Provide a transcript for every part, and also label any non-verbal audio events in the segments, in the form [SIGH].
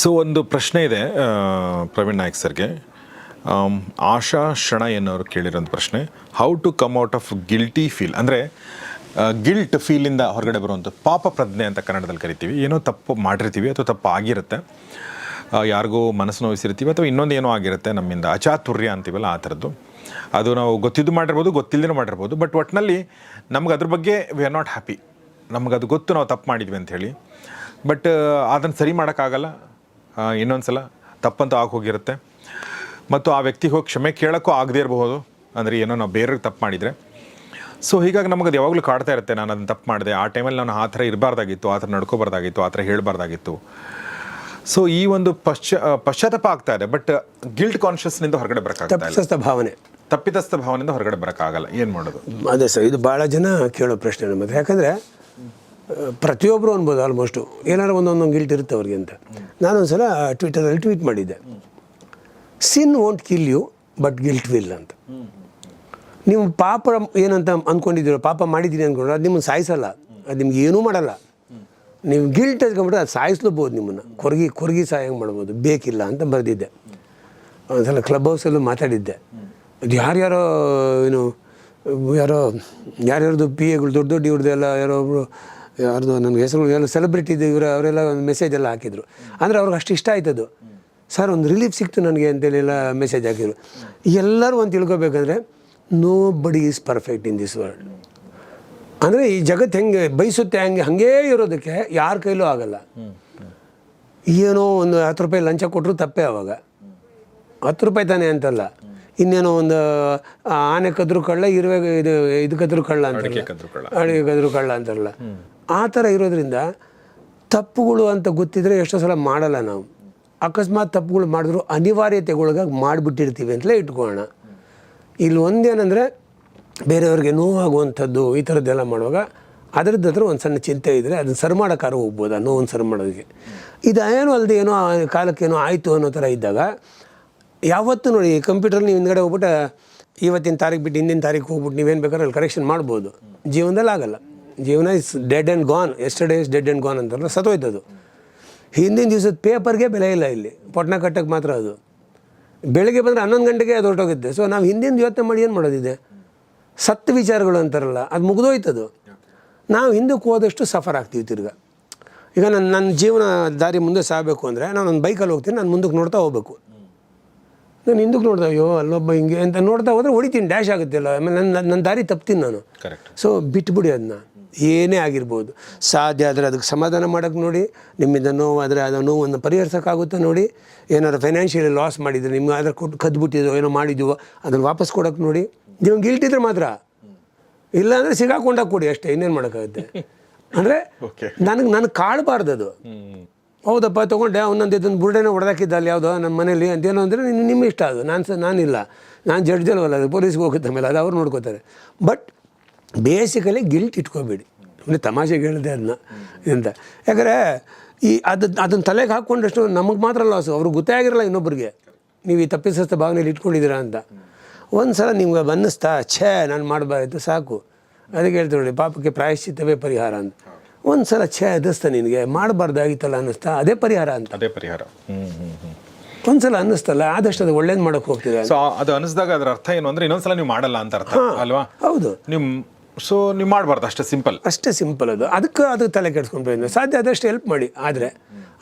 So ಒಂದು ಪ್ರಶ್ನೆ ಇದೆ ಪ್ರವೀಣ್ ನಾಯಕ್ ಸರ್ಗೆ. ಆಶಾ ಶಣ ಎನ್ನೋರು ಕೇಳಿರೋಂಥ ಪ್ರಶ್ನೆ. How to come out of guilty feel ಅಂದರೆ ಗಿಲ್ಟ್ ಫೀಲಿಂದ ಹೊರಗಡೆ ಬರುವಂಥ ಪಾಪ ಪ್ರಜ್ಞೆ ಅಂತ ಕನ್ನಡದಲ್ಲಿ ಕರಿತೀವಿ. ಏನೋ ತಪ್ಪು ಮಾಡಿರ್ತೀವಿ ಅಥವಾ ತಪ್ಪು ಆಗಿರುತ್ತೆ. ಯಾರಿಗೋ ಮನಸ್ಸು ನೋಯಿಸಿರ್ತೀವಿ ಅಥವಾ ಇನ್ನೊಂದು ಏನೋ ಆಗಿರುತ್ತೆ ನಮ್ಮಿಂದ. ಅಚಾತುರ್ಯ ಅಂತೀವಲ್ಲ ಆ ಥರದ್ದು. ಅದು ನಾವು ಗೊತ್ತಿದ್ದು ಮಾಡಿರ್ಬೋದು ಗೊತ್ತಿಲ್ಲದೇ ಮಾಡಿರ್ಬೋದು. ಬಟ್ ಒಟ್ಟಿನಲ್ಲಿ ನಮ್ಗೆ ಅದ್ರ ಬಗ್ಗೆ ವಿ ಆರ್ ನಾಟ್ ಹ್ಯಾಪಿ ನಮ್ಗೆ ಅದು ಗೊತ್ತು ನಾವು ತಪ್ಪು ಮಾಡಿದ್ವಿ ಅಂತ ಹೇಳಿ. ಬಟ್ ಅದನ್ನು ಸರಿ ಮಾಡೋಕ್ಕಾಗಲ್ಲ. ಇನ್ನೊಂದು ಸಲ ತಪ್ಪಂತೂ ಆಗಿ ಹೋಗಿರುತ್ತೆ. ಮತ್ತು ಆ ವ್ಯಕ್ತಿಗೆ ಹೋಗಿ ಕ್ಷಮೆ ಕೇಳೋಕ್ಕೂ ಆಗದೇ ಇರಬಹುದು. ಅಂದರೆ ಏನೋ ನಾವು ಬೇರೆಯವ್ರಿಗೆ ತಪ್ಪು ಮಾಡಿದರೆ. ಸೊ ಹೀಗಾಗಿ ನಮಗೆ ಅದು ಯಾವಾಗಲೂ ಕಾಡ್ತಾ ಇರುತ್ತೆ. ನಾನು ಅದನ್ನು ತಪ್ಪು ಮಾಡಿದೆ. ಆ ಟೈಮಲ್ಲಿ ನಾನು ಆ ಥರ ಇರಬಾರ್ದಾಗಿತ್ತು. ಆ ಥರ ನಡ್ಕೋಬಾರ್ದಾಗಿತ್ತು. ಆ ಥರ ಹೇಳಬಾರ್ದಾಗಿತ್ತು. ಸೊ ಈ ಒಂದು ಪಶ್ಚ ಪಶ್ಚಾತ್ತಾಪ ಆಗ್ತಾ ಇದೆ. ಬಟ್ ಗಿಲ್ಟ್ ಕಾನ್ಷಿಯಸ್ನಿಂದ ಹೊರಗಡೆ ತಪ್ಪಿಸ್ತ ಭಾವನೆ. ತಪ್ಪಿತಸ್ಥ ಭಾವನೆಯಿಂದ ಹೊರಗಡೆ ಬರೋಕ್ಕಾಗಲ್ಲ. ಏನು ಮಾಡೋದು? ಅದೇ ಸರ್ ಇದು ಭಾಳ ಜನ ಕೇಳೋ ಪ್ರಶ್ನೆ ನಮ್ಮ ಹತ್ರ ಯಾಕಂದರೆ ಪ್ರತಿಯೊಬ್ಬರು ಅನ್ಬೋದು ಆಲ್ಮೋಸ್ಟು ಏನಾರು ಒಂದೊಂದೊಂದು ಗಿಲ್ಟ್ ಇರುತ್ತೆ ಅವ್ರಿಗೆ ಅಂತ. ನಾನೊಂದು ಸಲ ಟ್ವಿಟರಲ್ಲಿ ಟ್ವೀಟ್ ಮಾಡಿದ್ದೆ. Sin won't kill you but guilt will ಅಂತ. ನೀವು ಪಾಪ ಏನಂತ ಅಂದ್ಕೊಂಡಿದ್ದೀರೋ ಪಾಪ ಮಾಡಿದ್ದೀನಿ ಅಂದ್ಕೊಂಡ್ರೆ ಅದು ನಿಮ್ಮನ್ನು ಸಾಯಿಸಲ್ಲ. ಅದು ನಿಮ್ಗೆ ಏನೂ ಮಾಡಲ್ಲ. ನೀವು ಗಿಲ್ಟ್ ಹಚ್ಕೊಂಡ್ಬಿಟ್ರೆ ಅದು ಸಾಯಿಸ್ಲಬೋದು ನಿಮ್ಮನ್ನು. ಕೊರಗಿ ಕೊರಗಿ ಸಾಯಂಗೆ ಮಾಡ್ಬೋದು. ಬೇಕಿಲ್ಲ ಅಂತ ಬರೆದಿದ್ದೆ. ಒಂದ್ಸಲ ಕ್ಲಬ್ ಹೌಸಲ್ಲೂ ಮಾತಾಡಿದ್ದೆ. ಅದು ಯಾರ್ಯಾರೋ, ಏನು, ಯಾರೋ, ಯಾರ್ಯಾರ್ದು ಪಿ ಎಗಳು ದೊಡ್ಡ ದೊಡ್ಡ ಇವ್ರದ್ದೆಲ್ಲ ಯಾರೋ ಒಬ್ರು ಯಾರ್ದು ನನಗೆ ಹೆಸರು ಎಲ್ಲ ಸೆಲೆಬ್ರಿಟಿದು ಇವರು ಅವರೆಲ್ಲ ಒಂದು ಮೆಸೇಜ್ ಎಲ್ಲ ಹಾಕಿದ್ರು. ಅಂದರೆ ಅವ್ರಿಗೆ ಅಷ್ಟು ಇಷ್ಟ ಆಯ್ತದು ಸರ್ ಒಂದು ರಿಲೀಫ್ ಸಿಕ್ತು ನನಗೆ ಅಂತೇಳಿ ಎಲ್ಲ ಮೆಸೇಜ್ ಹಾಕಿದರು. ಎಲ್ಲರೂ ಒಂದು ತಿಳ್ಕೊಬೇಕಂದ್ರೆ nobody is perfect in this world ಅಂದರೆ ಈ ಜಗತ್ತು ಹೆಂಗೆ ಬಯಸುತ್ತೆ, ಹಂಗೆ ಹಾಗೇ ಇರೋದಕ್ಕೆ ಯಾರ ಕೈಲೂ ಆಗಲ್ಲ. ಏನೋ ಒಂದು ಹತ್ತು ರೂಪಾಯಿ ಲಂಚ ಕೊಟ್ಟರು ತಪ್ಪೇ ಅವಾಗ. ಹತ್ತು ರೂಪಾಯಿ ತಾನೇ ಅಂತಲ್ಲ. ಇನ್ನೇನೋ ಒಂದು ಆನೆ ಕದ್ರು ಕಳ್ಳ ಇರುವೆ ಇದು ಇದು ಕದ್ರು ಕಳ್ಳ ಅಂತ ಅಡುಗೆ ಕದ್ರು ಕಳ್ಳ. ಅಂತಾರಲ್ಲ. ಆ ಥರ ಇರೋದ್ರಿಂದ ತಪ್ಪುಗಳು ಅಂತ ಗೊತ್ತಿದ್ರೆ ಎಷ್ಟೋ ಸಲ ಮಾಡಲ್ಲ ನಾವು. ಅಕಸ್ಮಾತ್ ತಪ್ಪುಗಳು ಮಾಡಿದ್ರು ಅನಿವಾರ್ಯತೆಗೊಳಗಾಗಿ ಮಾಡಿಬಿಟ್ಟಿರ್ತೀವಿ ಅಂತಲೇ ಇಟ್ಕೊಳ್ಳೋಣ. ಇಲ್ಲಿ ಒಂದೇನೆಂದರೆ ಬೇರೆಯವ್ರಿಗೆ ನೋವಾಗುವಂಥದ್ದು ಈ ಥರದ್ದೆಲ್ಲ ಮಾಡುವಾಗ ಅದರದ್ದು ಹತ್ರ ಒಂದು ಸಣ್ಣ ಚಿಂತೆ ಇದ್ದರೆ ಅದನ್ನು ಸರಿ ಮಾಡೋಕ್ಕಾರು ಹೋಗ್ಬೋದು? ಆ ನೋವನ್ನು ಸರಿ ಮಾಡೋದಕ್ಕೆ. ಇದು ಏನೋ ಅಲ್ಲದೆ ಏನೋ ಕಾಲಕ್ಕೇನೋ ಆಯಿತು ಅನ್ನೋ ಥರ ಇದ್ದಾಗ ಯಾವತ್ತೂ ನೋಡಿ ಕಂಪ್ಯೂಟರ್ ನೀವು ಹಿಂದ್ಗಡೆ ಹೋಗ್ಬಿಟ್ಟು, ಇವತ್ತಿನ ತಾರೀಕು ಬಿಟ್ಟು ಹಿಂದಿನ ತಾರೀಕು ಹೋಗ್ಬಿಟ್ಟು ನೀವೇನು ಬೇಕಾದ್ರೆ ಅಲ್ಲಿ ಕರೆಕ್ಷನ್ ಮಾಡ್ಬೋದು. ಜೀವನದಲ್ಲಿ ಆಗಲ್ಲ. ಜೀವನ is dead and gone yesterday is dead and gone ಅಂತಾರಲ್ಲ, ಸತ್ತೋಯ್ತದು. ಹಿಂದಿನ ದಿವಸದ ಪೇಪರ್ಗೆ ಬೆಲೆ ಇಲ್ಲ ಇಲ್ಲಿ. ಪಟ್ನ ಕಟ್ಟಕ್ಕೆ ಮಾತ್ರ ಅದು. ಬೆಳಗ್ಗೆ ಬಂದರೆ ಹನ್ನೊಂದು ಗಂಟೆಗೆ ಅದು ಹೊರಟೋಗುತ್ತೆ. ಸೊ ನಾವು ಹಿಂದಿನ ಯೋಚನೆ ಮಾಡಿ ಏನು ಮಾಡೋದಿದೆ ಸತ್ತ ವಿಚಾರಗಳು ಅಂತಾರಲ್ಲ, ಅದು ಮುಗಿದೋಯ್ತದು. ನಾವು ಹಿಂದಕ್ಕೆ ಹೋದಷ್ಟು ಸಫರ್ ಆಗ್ತೀವಿ ತಿರ್ಗ. ಈಗ ನನ್ನ ನನ್ನ ಜೀವನ ದಾರಿ ಮುಂದೆ ಸಾಗಬೇಕು ಅಂದರೆ ನಾನು ಒಂದು ಬೈಕಲ್ಲಿ ಹೋಗ್ತೀನಿ, ನಾನು ಮುಂದಕ್ಕೆ ನೋಡ್ತಾ ಹೋಗ್ಬೇಕು. ನಾನು ಹಿಂದಕ್ಕೆ ನೋಡ್ದೆ ಅಯ್ಯೋ ಅಲ್ಲೊಬ್ಬ ಹಿಂಗೆ ಅಂತ ನೋಡ್ತಾ ಹೋದ್ರೆ ಹೊಡಿತೀನಿ ಡ್ಯಾಶ್ ಆಗುತ್ತೆ ಅಲ್ಲ ಆಮೇಲೆ ನನ್ನ ನನ್ನ ದಾರಿ ತಪ್ತೀನಿ ನಾನು. ಸೊ ಬಿಟ್ಬಿಡಿ ಅದನ್ನ. ಏನೇ ಆಗಿರ್ಬೋದು. ಸಾಧ್ಯ ಆದರೆ ಅದಕ್ಕೆ ಸಮಾಧಾನ ಮಾಡೋಕ್ಕೆ ನೋಡಿ ನಿಮ್ಮಿಂದ ನೋವಾದರೆ ಅದು ನೋವನ್ನು ಪರಿಹರಿಸೋಕ್ಕಾಗುತ್ತೆ ನೋಡಿ ಏನಾದ್ರು ಫೈನಾನ್ಷಿಯಲಿ ಲಾಸ್ ಮಾಡಿದರೆ ನಿಮ್ಗೆ ಆದ್ರೆ ಕೊಟ್ಟು ಕದ್ಬಿಟ್ಟಿದ್ದೋ ಏನೋ ಮಾಡಿದ್ದೀವೋ ಅದನ್ನು ವಾಪಸ್ ಕೊಡೋಕ್ಕೆ ನೋಡಿ. ನೀವು ಗಿಲ್ಟಿದ್ರೆ ಮಾತ್ರ. ಇಲ್ಲಾಂದರೆ ಸಿಗಾಕೊಂಡಾಗ ಕೊಡಿ ಅಷ್ಟೇ ಇನ್ನೇನು ಮಾಡೋಕ್ಕಾಗುತ್ತೆ. [LAUGHS] ಅಂದರೆ. ನನಗೆ ನನಗೆ ಕಾಳಬಾರ್ದು ಅದು. ಹೌದಪ್ಪ, ತೊಗೊಂಡೆ. ಅವನೊಂದು ಇದನ್ನು ಬುರ್ಡೆನ ಹೊಡೆದಾಕಿದ್ದ ಅಲ್ಲಿ ಯಾವುದೋ ನಮ್ಮ ಮನೇಲಿ ಅಂತೇನೋ ಅಂದರೆ ನಿನ್ನ ನಿಮ್ಮ ಇಷ್ಟ ಅದು. ನಾನು ಸಹ ನಾನಿಲ್ಲ. ನಾನು ಜಡ್ಜ್ ಅಲ್ವಲ್ಲ, ಅದು ಪೊಲೀಸ್ಗೆ ಹೋಗುತ್ತೆ ಮೇಲೆ. ಅದು ಅವ್ರು ನೋಡ್ಕೋತಾರೆ. ಬಟ್ ಬೇಸಿಕಲಿ ಗಿಲ್ಟ್ ಇಟ್ಕೋಬೇಡಿ. ಅಂದರೆ ತಮಾಷೆಗೆ ಹೇಳಿದೆ ಅದನ್ನ ಅಂತ ಯಾಕಂದರೆ ಈ ಅದು, ಅದನ್ನು ತಲೆಗೆ ಹಾಕ್ಕೊಂಡಷ್ಟು ನಮಗೆ ಮಾತ್ರ ಲಾಸು ಅವ್ರಿಗೆ ಗೊತ್ತೇ ಆಗಿರಲ್ಲ ಇನ್ನೊಬ್ರಿಗೆ. ನೀವು ಈ ತಪ್ಪಿಸಸ್ಥ ಭಾವನೆಯಲ್ಲಿ ಇಟ್ಕೊಂಡಿದ್ದೀರಾ ಅಂತ. ಒಂದು ಸಲ ನಿಮ್ಗೆ ಅನ್ನಿಸ್ತಾ ಛೇ, ನಾನು ಮಾಡಬಾರ್ದು ಸಾಕು. ಅದಕ್ಕೆ ಹೇಳ್ತೀವಿ ನೋಡಿ, ಪಾಪಕ್ಕೆ ಪ್ರಾಯಶ್ಚಿತ್ತವೇ ಪರಿಹಾರ ಅಂತ. ಒಂದು ಸಲ ಛೇ ಎದುರಿಸ್ತಾ ನಿನಗೆ ಮಾಡಬಾರ್ದಾಗಿತ್ತಲ್ಲ ಅನ್ನಿಸ್ತಾ? ಅದೇ ಪರಿಹಾರ ಅಂತ. ಅದೇ ಪರಿಹಾರ. ಒಂದ್ಸಲ ಅನ್ನಿಸ್ತಲ್ಲ ಆದಷ್ಟು ಅದು ಒಳ್ಳೇದು ಮಾಡೋಕೆ ಹೋಗ್ತಿದೆ ಸೊ ಅದು ಅನಿಸಿದಾಗ ಅದರ ಅರ್ಥ ಏನು ಅಂದ್ರೆ ಇನ್ನೊಂದ್ಸಲ ನೀವು ಮಾಡಲ್ಲ ಅಂತ ಅರ್ಥ ಅಲ್ವಾ? ಹೌದು. ನಿಮ್ಮ ಸೊ ನೀವು ಮಾಡಬಾರ್ದು ಅಷ್ಟೇ ಸಿಂಪಲ್ ಅಷ್ಟೇ ಸಿಂಪಲ್ ಅದು. ಅದಕ್ಕೆ ಅದು ತಲೆ ಕೆಡ್ಸ್ಕೊಂಡು ಸಾಧ್ಯ ಆದಷ್ಟು ಹೆಲ್ಪ್ ಮಾಡಿ. ಆದರೆ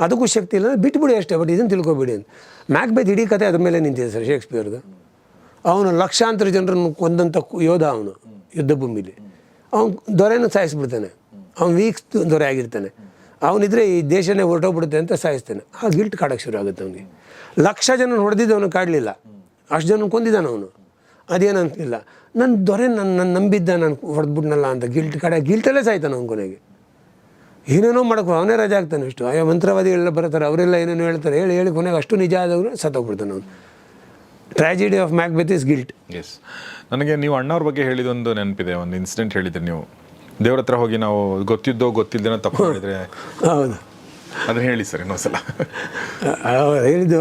ಅದಕ್ಕೂ ಶಕ್ತಿ ಇಲ್ಲ ಅಂದ್ರೆ ಬಿಟ್ಬಿಡಿ ಅಷ್ಟೇ ಬಟ್ ಇದನ್ನು ತಿಳ್ಕೊಬಿಡಿ ಅಂತ. ಮ್ಯಾಕ್ಬೇತ್ ಇಡೀ ಕತೆ ಅದ್ರ ಮೇಲೆ ನಿಂತಿದೆ ಸರ್ ಶೇಕ್ಸ್ಪಿಯರ್ದು. ಅವನು ಲಕ್ಷಾಂತರ ಜನರನ್ನು ಕೊಂದಂಥ ಯೋಧ ಅವನು ಯುದ್ಧ ಭೂಮಿಲಿ. ಅವನು ದೊರೆಯನ್ನು ಸಾಯಿಸ್ಬಿಡ್ತಾನೆ. ಅವ್ನು ವೀಕ್ಸ್ ದೊರೆ ಆಗಿರ್ತಾನೆ. ಅವನಿದ್ರೆ ಈ ದೇಶನೇ ಹೊರಟೋಗ್ಬಿಡುತ್ತೆ ಅಂತ ಸಾಯಿಸ್ತಾನೆ. ಆ ಗಿಲ್ಟ್ ಕಾಡಕ್ಕೆ ಶುರು ಆಗುತ್ತೆ ಅವನಿಗೆ. ಲಕ್ಷ ಜನ ಹೊಡೆದಿದ್ದು ಅವನು ಕಾಡಲಿಲ್ಲ. ಅಷ್ಟು ಜನ ಕೊಂದಿದ್ದಾನೆ ಅವನು. ಅದೇನಂತಿಲ್ಲ. ನನ್ನ ದೊರೆ ನನ್ನ ನನ್ನ ನಂಬಿದ್ದ ನಾನು ಹೊಡೆದ್ಬಿಟ್ನಲ್ಲ ಅಂತ ಗಿಲ್ಟ್ ಕಡೆ ಗಿಲ್ಟಲ್ಲೇ ಸಾಯ್ತಾನ ಅವ್ನ ಕೊನೆಗೆ. ಏನೇನೋ ಮಾಡ್ಕೊ ಅವನೇ ರಜೆ ಆಗ್ತಾನೆ ಇಷ್ಟು ಅಯ್ಯೋ ಮಂತ್ರವಾದಿಗಳೆಲ್ಲ ಬರ್ತಾರೆ ಅವರೆಲ್ಲ ಏನೇನೋ ಹೇಳ್ತಾರೆ. ಹೇಳಿ ಹೇಳಿ ಕೊನೆಗೆ ಅಷ್ಟು ನಿಜ ಆದವರು ಸತ್ತೋಗ್ಬಿಡ್ತಾನೆ ಅವನು. Tragedy of Macbeth is guilt yes ನನಗೆ ನೀವು ಅಣ್ಣವ್ರ ಬಗ್ಗೆ ಹೇಳಿದೊಂದು ನೆನಪಿದೆ. ಒಂದು ಇನ್ಸಿಡೆಂಟ್ ಹೇಳಿದ್ರಿ ನೀವು. ದೇವ್ರ ಹತ್ರ ಹೋಗಿ ನಾವು ಗೊತ್ತಿದ್ದೋ ಗೊತ್ತಿದ್ದೇನೋ ತಪ್ಪು ಮಾಡಿದ್ರೆ [LAUGHS] ಹೌದು. ಅದನ್ನ ಹೇಳಿ ಸರ್ ಇನ್ನೊಂದ್ಸಲ ಅವ್ರು ಹೇಳಿದ್ದು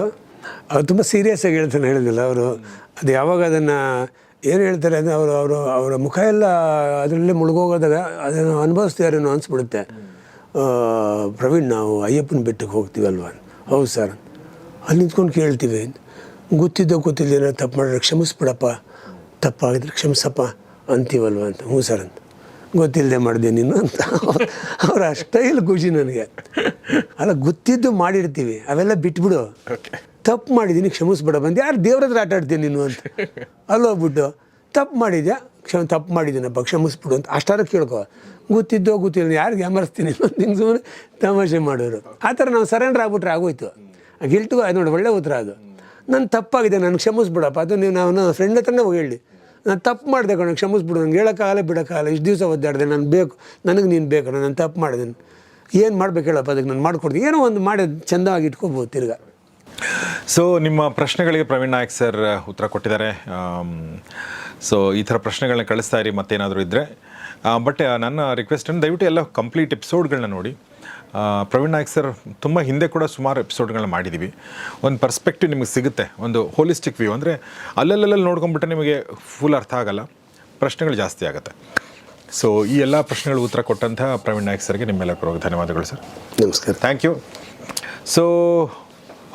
ಅವ್ರು ತುಂಬ ಸೀರಿಯಸ್ ಆಗಿ ಹೇಳ್ತಾನೆ ಹೇಳಿದಿಲ್ಲ ಅವರು. ಅದು ಯಾವಾಗ ಅದನ್ನು ಏನು ಹೇಳ್ತಾರೆ ಅಂದರೆ ಅವರು ಅವರು ಅವರ ಮುಖ ಎಲ್ಲ ಅದರಲ್ಲೇ ಮುಳುಗೋಗೋದಾಗ ಅದನ್ನು ಅನುಭವಿಸ್ತಿದಾರೇನೋ ಅನಿಸ್ಬಿಡುತ್ತೆ. ಪ್ರವೀಣ್ ನಾವು ಅಯ್ಯಪ್ಪನ ಬೆಟ್ಟಕ್ಕೆ ಹೋಗ್ತೀವಲ್ವ ಹೌದು ಸರ್. ಅಲ್ಲಿ ನಿಂತ್ಕೊಂಡು ಕೇಳ್ತೀವಿ. ಗೊತ್ತಿದ್ದೋ ಗೊತ್ತಿಲ್ಲ ತಪ್ಪು ಮಾಡಿದ್ರೆ ಕ್ಷಮಿಸ್ಬಿಡಪ್ಪ. ತಪ್ಪಾಗಿದ್ರೆ ಕ್ಷಮಿಸಪ್ಪ ಅಂತೀವಲ್ವ ಅಂತ. ಹ್ಞೂ ಸರ್ ಅಂತ. ಗೊತ್ತಿಲ್ಲದೆ ಮಾಡಿದೆ ನೀನು ಅಂತ. ಅವ್ರ ಸ್ಟೈಲ್ ಖುಷಿ ನನಗೆ. ಅಲ್ಲ ಗೊತ್ತಿದ್ದು ಮಾಡಿರ್ತೀವಿ. ಅವೆಲ್ಲ ಬಿಟ್ಬಿಡು. ತಪ್ಪು ಮಾಡಿದ್ದೀನಿ ಕ್ಷಮಿಸ್ಬಿಡ. ಬಂದು ಯಾರು ದೇವ್ರ ಹತ್ರ ಆಟ ಆಡ್ತೀನಿ ನೀನು ಅಂತ. ಅಲ್ಲೋಗ್ಬಿಟ್ಟು ತಪ್ಪು ಮಾಡಿದ್ಯಾ? ಕ್ಷಮ ತಪ್ಪು ಮಾಡಿದ್ದೀನಪ್ಪ ಕ್ಷಮಿಸ್ಬಿಡು ಅಂತ. ಅಷ್ಟಾರು ಕೇಳ್ಕೊ. ಗೊತ್ತಿದ್ದೋ ಗೊತ್ತಿಲ್ಲ ಯಾರಿಗೆ ಅಮರ್ಸ್ತೀನಿ ಅಂತ ಹಿಂಗೆ ಸುಮ್ಮನೆ ತಮಾಷೆ ಮಾಡೋರು. ಆ ಥರ ನಾವು ಸರೆಂಡರ್ ಆಗ್ಬಿಟ್ರೆ ಆಗೋಯ್ತು. ಗಿಲ್ಟು ಅದು ನೋಡಿ ಒಳ್ಳೆ ಉತ್ತರ ಅದು. ನಾನು ತಪ್ಪಾಗಿದೆ ನಾನು ಕ್ಷಮಿಸ್ಬಿಡಪ್ಪ. ಅದು ನೀವು ನಾವು ಫ್ರೆಂಡ್ ಹತ್ರನೇ ಹೋಗಿ ಹೇಳಿ. ನಾನು ತಪ್ಪು ಮಾಡಿದೆ ಕಣ, ಕ್ಷಮಿಸ್ಬಿಡು, ನಂಗೆ ಹೇಳೋಕ್ಕಾಗಲ್ಲ, ಬಿಡೋಕ್ಕಾಗಲ್ಲ, ಇಷ್ಟು ದಿವಸ ಒದ್ದಾಡಿದೆ, ನಾನು ಬೇಕು, ನನಗೆ ನೀನು ಬೇಕು ನಾನು ತಪ್ಪು ಮಾಡಿದೆ. ಏನು ಮಾಡ್ಬೇಕು ಹೇಳಪ್ಪ, ಅದಕ್ಕೆ ನಾನು ಮಾಡ್ಕೊಡ್ತೀನಿ. ಏನೋ ಒಂದು ಮಾಡಿ, ಚೆಂದವಾಗಿ ಇಟ್ಕೋಬೋದು ತಿರ್ಗಾ. ಸೊ ನಿಮ್ಮ ಪ್ರಶ್ನೆಗಳಿಗೆ ಪ್ರವೀಣ್ ನಾಯಕ್ ಸರ್ ಉತ್ತರ ಕೊಟ್ಟಿದ್ದಾರೆ. ಸೊ ಈ ಥರ ಪ್ರಶ್ನೆಗಳನ್ನ ಕಳಿಸ್ತಾ ಇರಿ, ಮತ್ತೇನಾದರೂ ಇದ್ದರೆ ಬಟ್ ನನ್ನ ರಿಕ್ವೆಸ್ಟ್ ಏನು ದಯವಿಟ್ಟು ಎಲ್ಲ ಕಂಪ್ಲೀಟ್ ಎಪಿಸೋಡ್ಗಳನ್ನ ನೋಡಿ. ಪ್ರವೀಣ್ ನಾಯಕ್ ಸರ್ ತುಂಬ ಹಿಂದೆ ಕೂಡ ಸುಮಾರು ಎಪಿಸೋಡ್ಗಳನ್ನ ಮಾಡಿದ್ದೀವಿ ಒಂದು ಪರ್ಸ್ಪೆಕ್ಟಿವ್ ನಿಮಗೆ ಸಿಗುತ್ತೆ ಒಂದು ಹೋಲಿಸ್ಟಿಕ್ ವ್ಯೂ ಅಂದರೆ ಅಲ್ಲಲ್ಲಲ್ಲಿ ನೋಡ್ಕೊಂಬಿಟ್ರೆ ನಿಮಗೆ ಫುಲ್ ಅರ್ಥ ಆಗಲ್ಲ ಪ್ರಶ್ನೆಗಳು ಜಾಸ್ತಿ ಆಗುತ್ತೆ. ಸೊ ಈ ಎಲ್ಲ ಪ್ರಶ್ನೆಗಳು ಉತ್ತರ ಕೊಟ್ಟಂತಹ ಪ್ರವೀಣ್ ನಾಯಕ್ ಸರ್ಗೆ ನಿಮ್ಮೆಲ್ಲ ಪರವಾಗಿ ಧನ್ಯವಾದಗಳು ಸರ್. ನಮಸ್ಕಾರ. ಥ್ಯಾಂಕ್ ಯು ಸೊ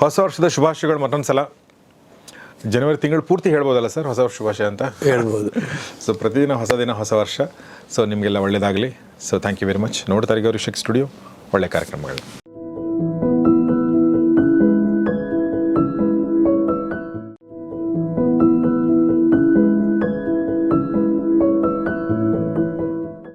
ಹೊಸ ವರ್ಷದ ಶುಭಾಶಯಗಳು ಮತ್ತೊಂದು ಸಲ ಜನವರಿ ತಿಂಗಳು ಪೂರ್ತಿ ಹೇಳ್ಬೋದಲ್ಲ ಸರ್ ಹೊಸ ವರ್ಷ ಶುಭಾಶಯ ಅಂತ? ಹೇಳ್ಬೋದು. [LAUGHS] ಸೊ ಪ್ರತಿದಿನ ಹೊಸ ದಿನ ಹೊಸ ವರ್ಷ. ಸೊ ನಿಮಗೆಲ್ಲ ಒಳ್ಳೆಯದಾಗಲಿ so thank you very much ನೋಡ್ತಾರೆ ಗೌರಿ ಶಿಕ್ ಸ್ಟುಡಿಯೋ. ಒಳ್ಳೆ ಕಾರ್ಯಕ್ರಮಗಳು.